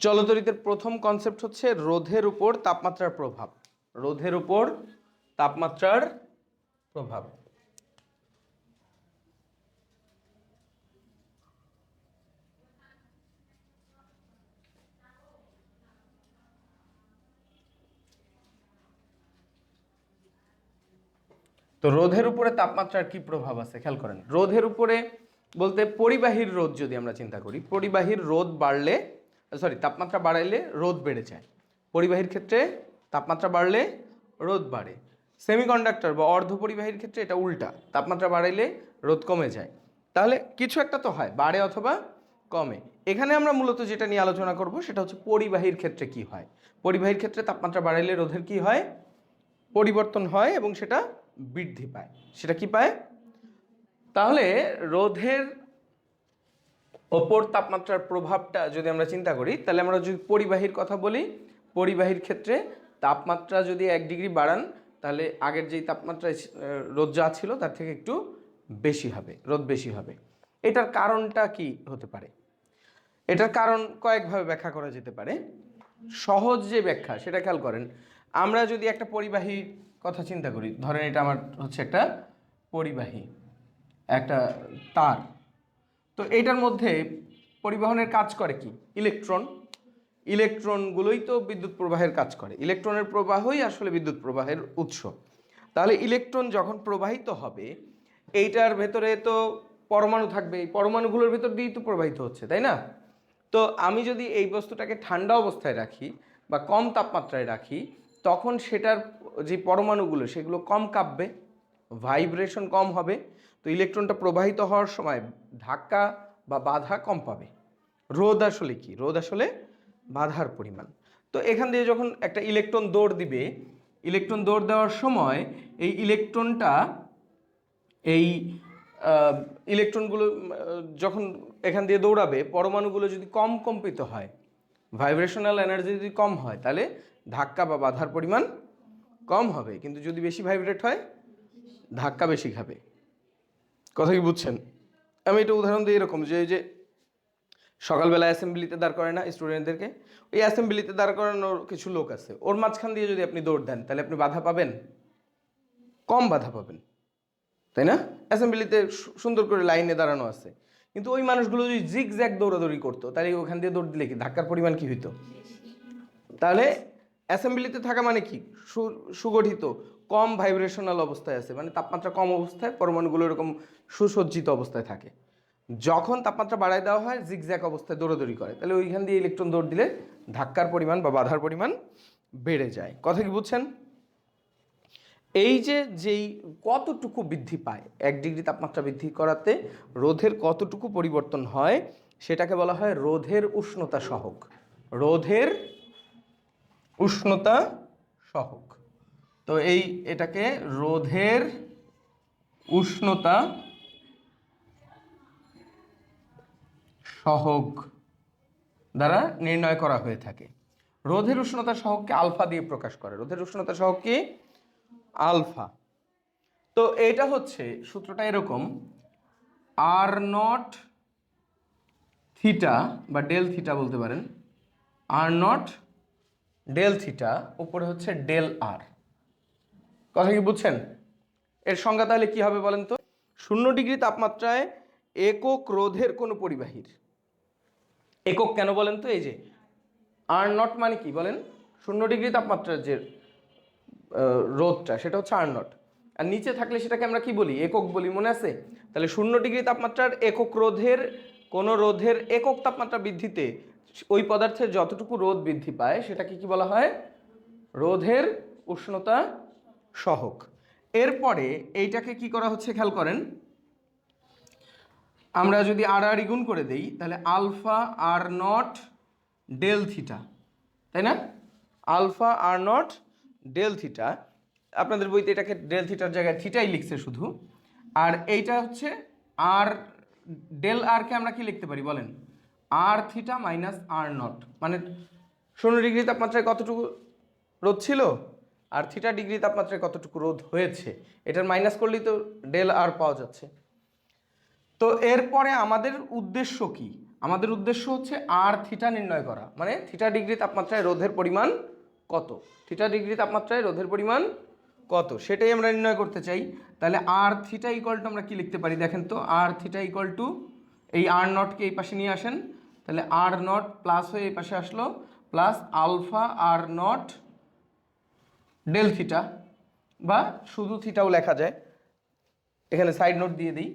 চলতরিতের প্রথম কনসেপ্ট হচ্ছে রোধের উপর তাপমাত্রার প্রভাব। রোধের উপর তাপমাত্রার প্রভাব। তো রোধের উপরে তাপমাত্রার কি প্রভাব আছে? খেয়াল করেন। রোধের উপরে বলতে পরিবাহীর রোধ যদি আমরা চিন্তা করি, পরিবাহীর রোধ বাড়লে সরি তাপমাত্রা বাড়াইলে রোধ বেড়ে যায়। পরিবাহীর ক্ষেত্রে তাপমাত্রা বাড়লে রোধ বাড়ে। সেমিকন্ডাক্টর বা অর্ধ অর্ধপরিবাহীর ক্ষেত্রে এটা উল্টা, তাপমাত্রা বাড়াইলে রোধ কমে যায়। তাহলে কিছু একটা তো হয়, বাড়ে অথবা কমে। এখানে আমরা মূলত যেটা নিয়ে আলোচনা করব সেটা হচ্ছে পরিবাহীর ক্ষেত্রে কি হয়। পরিবাহীর ক্ষেত্রে তাপমাত্রা বাড়াইলে রোধের কি হয়? পরিবর্তন হয় এবং সেটা বৃদ্ধি পায়। সেটা কি পায়? তাহলে রোধের ওপর তাপমাত্রার প্রভাবটা যদি আমরা চিন্তা করি, তাহলে আমরা যদি পরিবাহীর কথা বলি, পরিবাহীর ক্ষেত্রে তাপমাত্রা যদি এক ডিগ্রি বাড়ান, তাহলে আগের যেই তাপমাত্রা রোদ যা ছিল তার থেকে একটু বেশি হবে, রোদ বেশি হবে। এটার কারণটা কি হতে পারে? এটার কারণ কয়েকভাবে ব্যাখ্যা করা যেতে পারে। সহজ যে ব্যাখ্যা, সেটা খেয়াল করেন। আমরা যদি একটা পরিবাহীর কথা চিন্তা করি, ধরেন এটা আমার হচ্ছে একটা পরিবাহী। একটা তার। তো এইটার মধ্যে পরিবহনের কাজ করে কি? ইলেকট্রন। ইলেকট্রনগুলোই তো বিদ্যুৎ প্রবাহের কাজ করে। ইলেকট্রনের প্রবাহই আসলে বিদ্যুৎ প্রবাহের উৎস। তাহলে ইলেকট্রন যখন প্রবাহিত হবে, এইটার ভেতরে তো পরমাণু থাকবে। এই পরমাণুগুলোর ভেতর দিয়েই তো প্রবাহিত হচ্ছে, তাই না? তো আমি যদি এই বস্তুটাকে ঠান্ডা অবস্থায় রাখি বা কম তাপমাত্রায় রাখি, তখন সেটার যে পরমাণুগুলো, সেগুলো কম কাঁপবে, ভাইব্রেশন কম হবে তো ইলেকট্রনটা প্রবাহিত হওয়ার সময় ধাক্কা বা বাধা কম পাবে। রোদ আসলে কি? রোদ আসলে বাধার পরিমাণ। তো এখান দিয়ে যখন একটা ইলেকট্রন দৌড় দিবে, ইলেকট্রন দৌড় দেওয়ার সময় এই ইলেকট্রনটা এই ইলেকট্রনগুলো যখন এখান দিয়ে দৌড়াবে, পরমাণুগুলো যদি কম কম্পিত হয়, ভাইব্রেশনাল এনার্জি যদি কম হয়, তাহলে ধাক্কা বা বাধার পরিমাণ কম হবে। কিন্তু যদি বেশি ভাইব্রেট হয়, ধাক্কা বেশি খাবে। কথা কি বুঝছেন? আমি এটা উদাহরণ দিই এরকম যে যে সকালবেলা অ্যাসেম্বলিতে দাঁড় করে না স্টুডেন্টদেরকে ওই অ্যাসেম্বলিতে দাঁড় করানোর কিছু লোক আছে। ওর মাঝখান দিয়ে যদি আপনি দৌড় দেন, তাহলে আপনি বাধা পাবেন? কম বাধা পাবেন। তাই না? অ্যাসেম্বলিতে সুন্দর করে লাইনে দাঁড়ানো আছে। কিন্তু ওই মানুষগুলো যদি জিগ জ্যাগ দৌড়াদৌড়ি করতো, তাহলে ওখান দিয়ে দৌড় দিলে কি? ধাক্কার পরিমাণ কি হইতো? তাহলে অ্যাসেম্বলিতে থাকা মানে কি? সুগঠিত। কম ভাইব্রেশনাল অবস্থায় আছে মানে তাপমাত্রা কম অবস্থায় পরমাণুগুলো এরকম সুসজ্জিত অবস্থায় থাকে। যখন তাপমাত্রা বাড়ায় দেওয়া হয় জিগজ্যাক অবস্থায় দৌড়াদৌড়ি করে। তাহলে ওইখান দিয়ে ইলেকট্রন দৌড় দিলে ধাক্কার পরিমাণ বা বাধার পরিমাণ বেড়ে যায়। কথা কি বুঝছেন? এই যে যেই কতটুকু বৃদ্ধি পায়, এক ডিগ্রি তাপমাত্রা বৃদ্ধি করাতে রোধের কতটুকু পরিবর্তন হয়, সেটাকে বলা হয় রোধের উষ্ণতা সহক রোধের উষ্ণতা সহক তো এই এটাকে রোধের উষ্ণতা সহক দ্বারা নির্ণয় করা হয়ে থাকে। রোধের উষ্ণতা সহককে আলফা দিয়ে প্রকাশ করে। রোধের উষ্ণতা সহক কি? আলফা। তো এটা হচ্ছে সূত্রটা এরকম আর নট থিটা বা ডেল থিটা বলতে পারেন। আর নট ডেল থিটা উপরে হচ্ছে ডেল আর কথা কি বুঝছেন? এর সংজ্ঞা তাহলে কী হবে বলেন তো? শূন্য ডিগ্রি তাপমাত্রায় একক রোধের কোনো পরিবাহীর? একক কেন বলেন তো এই যে? আর নট মানে কি বলেন? শূন্য ডিগ্রি তাপমাত্রার যে রোধটা সেটা হচ্ছে আর নট। আর নিচে থাকলে সেটাকে আমরা কি বলি? একক বলি মনে আছে? তাহলে শূন্য ডিগ্রি তাপমাত্রার একক রোধের কোনো রোধের একক তাপমাত্রা বৃদ্ধিতে ওই পদার্থের যতটুকু রোধ বৃদ্ধি পায় সেটাকে কি বলা হয়? রোধের উষ্ণতা সহক। এরপরে এইটাকে কি করা হচ্ছে খেয়াল করেন? আমরা যদি আর আর গুণ করে দেই, তাহলে alpha R naught del theta, তাই না? Alpha R naught del theta. আপনাদের বইতে এটাকে ডেল থিটার জায়গায় থিটাই লিখছে শুধু। আর এইটা হচ্ছে আর, ডেল আরকে আমরা কি লিখতে পারি বলেন? R theta minus R naught. মানে শূন্য ডিগ্রি তাপমাত্রায় কতটুকু রোদ ছিল? আর থিটা ডিগ্রি তাপমাত্রায় কতটুকু রোদ হয়েছে, এটার মাইনাস করলেই তো ডেল আর পাওয়া যাচ্ছে। তো এরপরে আমাদের উদ্দেশ্য কি? আমাদের উদ্দেশ্য হচ্ছে আর থিটা নির্ণয় করা। মানে থিটা ডিগ্রি তাপমাত্রায় রোধের পরিমাণ কত? থিটা ডিগ্রি তাপমাত্রায় রোধের পরিমাণ কত? সেটাই আমরা নির্ণয় করতে চাই। তাহলে আর থিটা ইকুয়াল টু আমরা কি লিখতে পারি? দেখেন তো আর থিটা ইকুয়াল টু এই আর নটকে এই পাশে নিয়ে আসেন। তাহলে আর নট প্লাস হয়ে এই পাশে আসলো plus alpha R naught del theta বা শুধু থিটাও লেখা যায়। এখানে সাইড নোট দিয়ে দিই।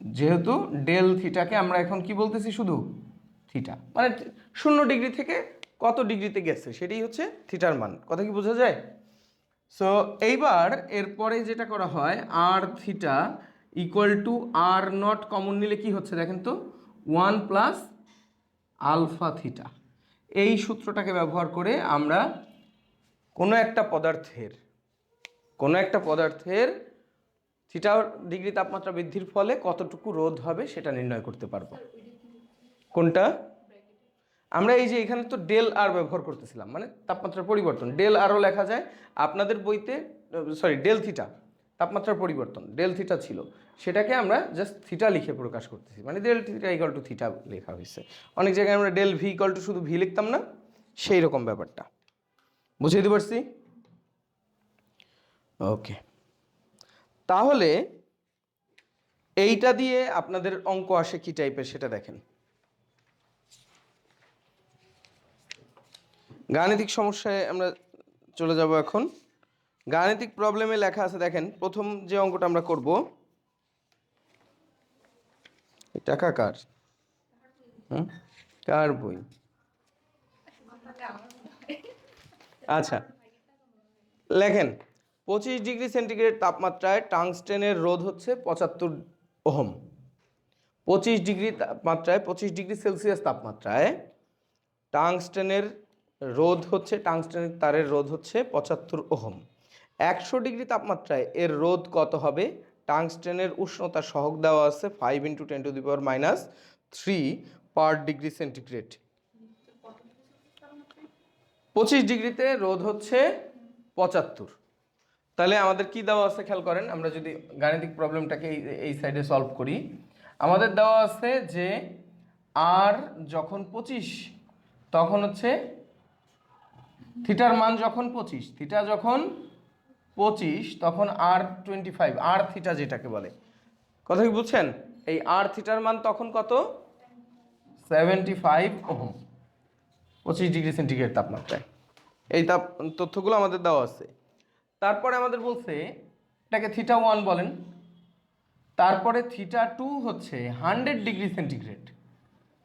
যেহেতু ডেল থিটাকে আমরা এখন কি বলতেছি শুধু? থিটা মানে শূন্য ডিগ্রি থেকে কত ডিগ্রিতে গেছে সেটাই হচ্ছে থিটার মান। কথা কি বোঝা যায়? সো এইবার এরপরে যেটা করা হয় R theta equal to R naught common নিলে কি হচ্ছে দেখেন তো? ওয়ান প্লাস আলফা থিটা এই সূত্রটাকে ব্যবহার করে আমরা কোনো একটা পদার্থের, কোনো একটা পদার্থের থিটা ডিগ্রি তাপমাত্রা বৃদ্ধির ফলে কতটুকু রোধ হবে সেটা নির্ণয় করতে পারব। কোনটা? আমরা এই যে এখানে তো ডেল আর ব্যবহার করতেছিলাম মানে তাপমাত্রার পরিবর্তন। ডেল আরও লেখা যায়, আপনাদের বইতে সরি ডেল থিটা তাপমাত্রার পরিবর্তন ডেল থিটা ছিল। সেটাকে আমরা জাস্ট থিটা লিখে প্রকাশ করতেছি মানে del theta equal to theta লেখা হয়েছে। অনেক জায়গায় আমরা ডেল ভি ইকাল টু শুধু ভি লিখতাম না সেই রকম ব্যাপারটা। বুঝিয়ে দিতে পারছি ওকে তাহলে এইটা দিয়ে আপনাদের অঙ্ক আসে কি টাইপের সেটা দেখেন। গাণিতিক সমস্যায় আমরা চলে যাব এখন। গাণিতিক প্রবলেমে লেখা আছে, দেখেন, প্রথম যে অঙ্কটা আমরা করব টাকা কার? কার বই? আচ্ছা। লেখেন, পঁচিশ ডিগ্রি সেন্টিগ্রেড তাপমাত্রায় টাংস্টেনের রোধ হচ্ছে পঁচাত্তর ওহম। পঁচিশ ডিগ্রি তাপমাত্রায়, পঁচিশ ডিগ্রি সেলসিয়াস তাপমাত্রায় টাংস্টেনের রোধ হচ্ছে, টাংস্টেনের তারের রোধ হচ্ছে পঁচাত্তর ওহম। একশো ডিগ্রি তাপমাত্রায় এর রোধ কত হবে? টাংস্টেনের উষ্ণতা সহক দেওয়া আছে five into ten to the power minus three per degree centigrade পঁচিশ ডিগ্রিতে রোধ হচ্ছে পঁচাত্তর। তাহলে আমাদের কি দেওয়া আছে খেয়াল করেন, আমরা যদি গাণিতিক প্রবলেমটাকে এই এই সাইডে সলভ করি, আমাদের দেওয়া আছে যে আর যখন পঁচিশ, তখন হচ্ছে থিটার মান যখন পঁচিশ, থিটা যখন পঁচিশ, তখন R twenty five R theta যেটাকে বলে। কথা কি বুঝছেন? এই আর থিটার মান তখন কত? Seventy five ohm. পঁচিশ ডিগ্রি সেন্টিগ্রেড তাপমাত্রায়। এই তাপ তথ্যগুলো আমাদের দেওয়া আছে। তারপরে আমাদের বলছে এটাকে থিটা ওয়ান বলেন। তারপরে থিটা টু হচ্ছে hundred degree centigrade.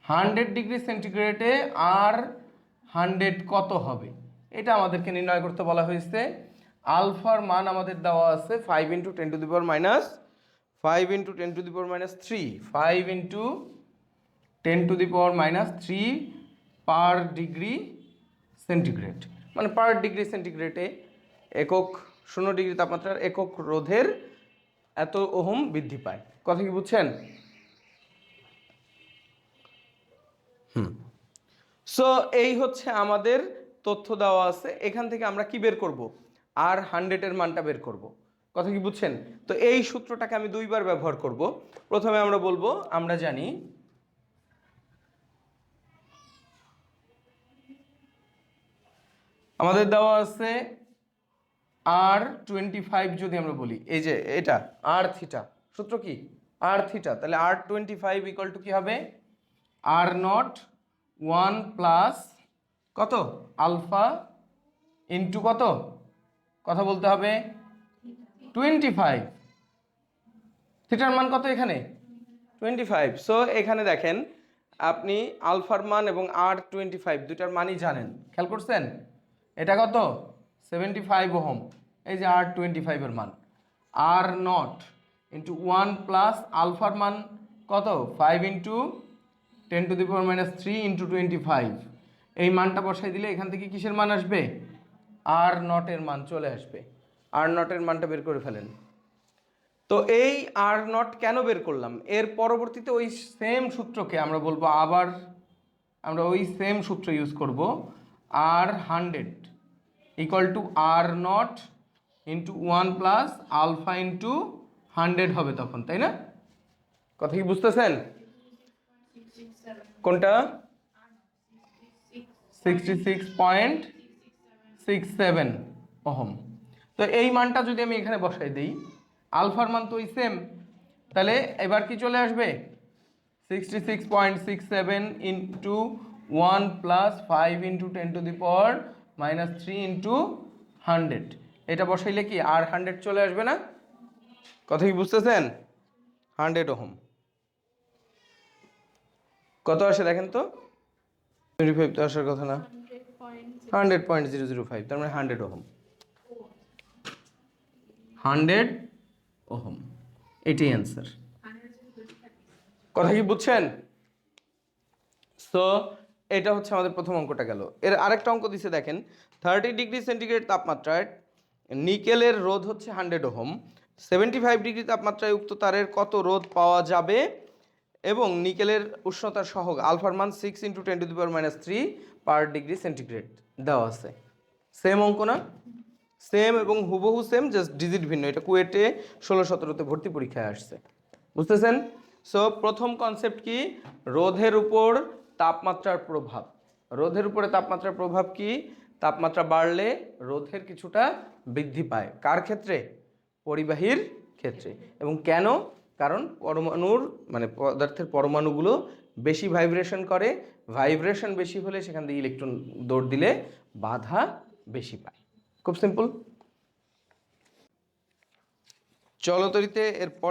Hundred degree সেন্টিগ্রেডে R hundred কত হবে? এটা আমাদেরকে নির্ণয় করতে বলা হয়েছে। আলফার মান আমাদের দেওয়া আছে five into ten to the power minus five into ten to the power minus three five into ten to the power minus three per degree centigrade. মানে পার ডিগ্রি সেন্টিগ্রেডে একক শূন্য ডিগ্রি তাপমাত্রার একক রোধের এত ওহম বৃদ্ধি পায়। কথা কি বুঝছেন? হুম। সো এই হচ্ছে আমাদের তথ্য দেওয়া আছে। এখান থেকে আমরা কি বের করব? আর হান্ড্রেডের মানটা বের করব। কথা কি বুঝছেন? তো এই সূত্রটাকে আমি দুইবার ব্যবহার করব। প্রথমে আমরা বলব আমরা জানি আমাদের দেওয়া আছে আর টোয়েন্টি ফাইভ যদি আমরা বলি। এই যে এটা আর থিটা সূত্র কি? আর থিটা তাহলে R twenty five equal to কি হবে? আর নট ওয়ান প্লাস কত? আলফা ইন্টু কত? কথা বলতে হবে টোয়েন্টি ফাইভ থিটার মান কত এখানে? টোয়েন্টি ফাইভ সো এখানে দেখেন, আপনি আলফার মান এবং আর টোয়েন্টি ফাইভ দুটার মানই জানেন। খেয়াল করছেন? এটা কত? Seventy five ohm. এই যে আর টোয়েন্টি ফাইভের মান। R naught into one plus আলফার মান কত? Five into ten to the power minus three into twenty five এই মানটা বসাই দিলে এখান থেকে কিসের মান আসবে? আর নটের মান চলে আসবে। আর নটের মানটা বের করে ফেলেন। তো এই আর নট কেন বের করলাম? এর পরবর্তীতে ওই সেম সূত্রকে আমরা বলব আবার আমরা ওই সেম সূত্র ইউজ করব। R hundred equal to R naught into one plus alpha into hundred হবে তখন, তাই না? কথা কি বুঝতেছেন? কোনটা? Sixty six point six seven ohm. তো এই মানটা যদি আমি এখানে বসাই দিই, আলফার মান তো ওই সেম তাহলে এবার কি চলে আসবে? Sixty six point six seven into one plus five into ten to the power minus three into hundred এটা বসাইলে কি আর হান্ড্রেড চলে আসবে না? কথা কি বুঝতেছেন? Hundred ohm. কত আসে দেখেন তো? টোয়েন্টি ফাইভ তো আসার কথা না। Hundred point zero zero five তার মানে হান্ড্রেড ওহম। Hundred ohm. এটাই অ্যান্সার কথা কি বুঝছেন? সো এটা হচ্ছে আমাদের প্রথম অঙ্কটা গেল। এর আরেকটা অঙ্ক দিছে দেখেন থার্টি ডিগ্রি সেন্টিগ্রেড তাপমাত্রায় নিকেলের রোধ হচ্ছে hundred ohm seventy five degree তাপমাত্রায় উক্ত তারের কত রোধ পাওয়া যাবে? এবং নিকেলের উষ্ণতা সহ আলফার মান six into ten to the power minus three per degree centigrade দেওয়া আছে। সেম অঙ্ক না? সেম এবং হুবহু সেম জাস্ট ডিজিট ভিন্ন। এটা কুয়েটে ষোলো সতেরোতে ভর্তি পরীক্ষায় আসছে। বুঝতেছেন? সো প্রথম কনসেপ্ট কি? রোধের উপর তাপমাত্রার প্রভাব। রোধের উপরে তাপমাত্রার প্রভাব কি? তাপমাত্রা বাড়লে রোধের কিছুটা বৃদ্ধি পায়। কার ক্ষেত্রে? পরিবাহীর ক্ষেত্রে। এবং কেন? কারণ পরমাণুর মানে পদার্থের পরমাণুগুলো বেশি ভাইব্রেশন করে। ভাইব্রেশন বেশি হলে সেখান থেকে ইলেকট্রন দৌড় দিলে বাধা বেশি পায়। খুব সিম্পল। চলতরিতে এর পরে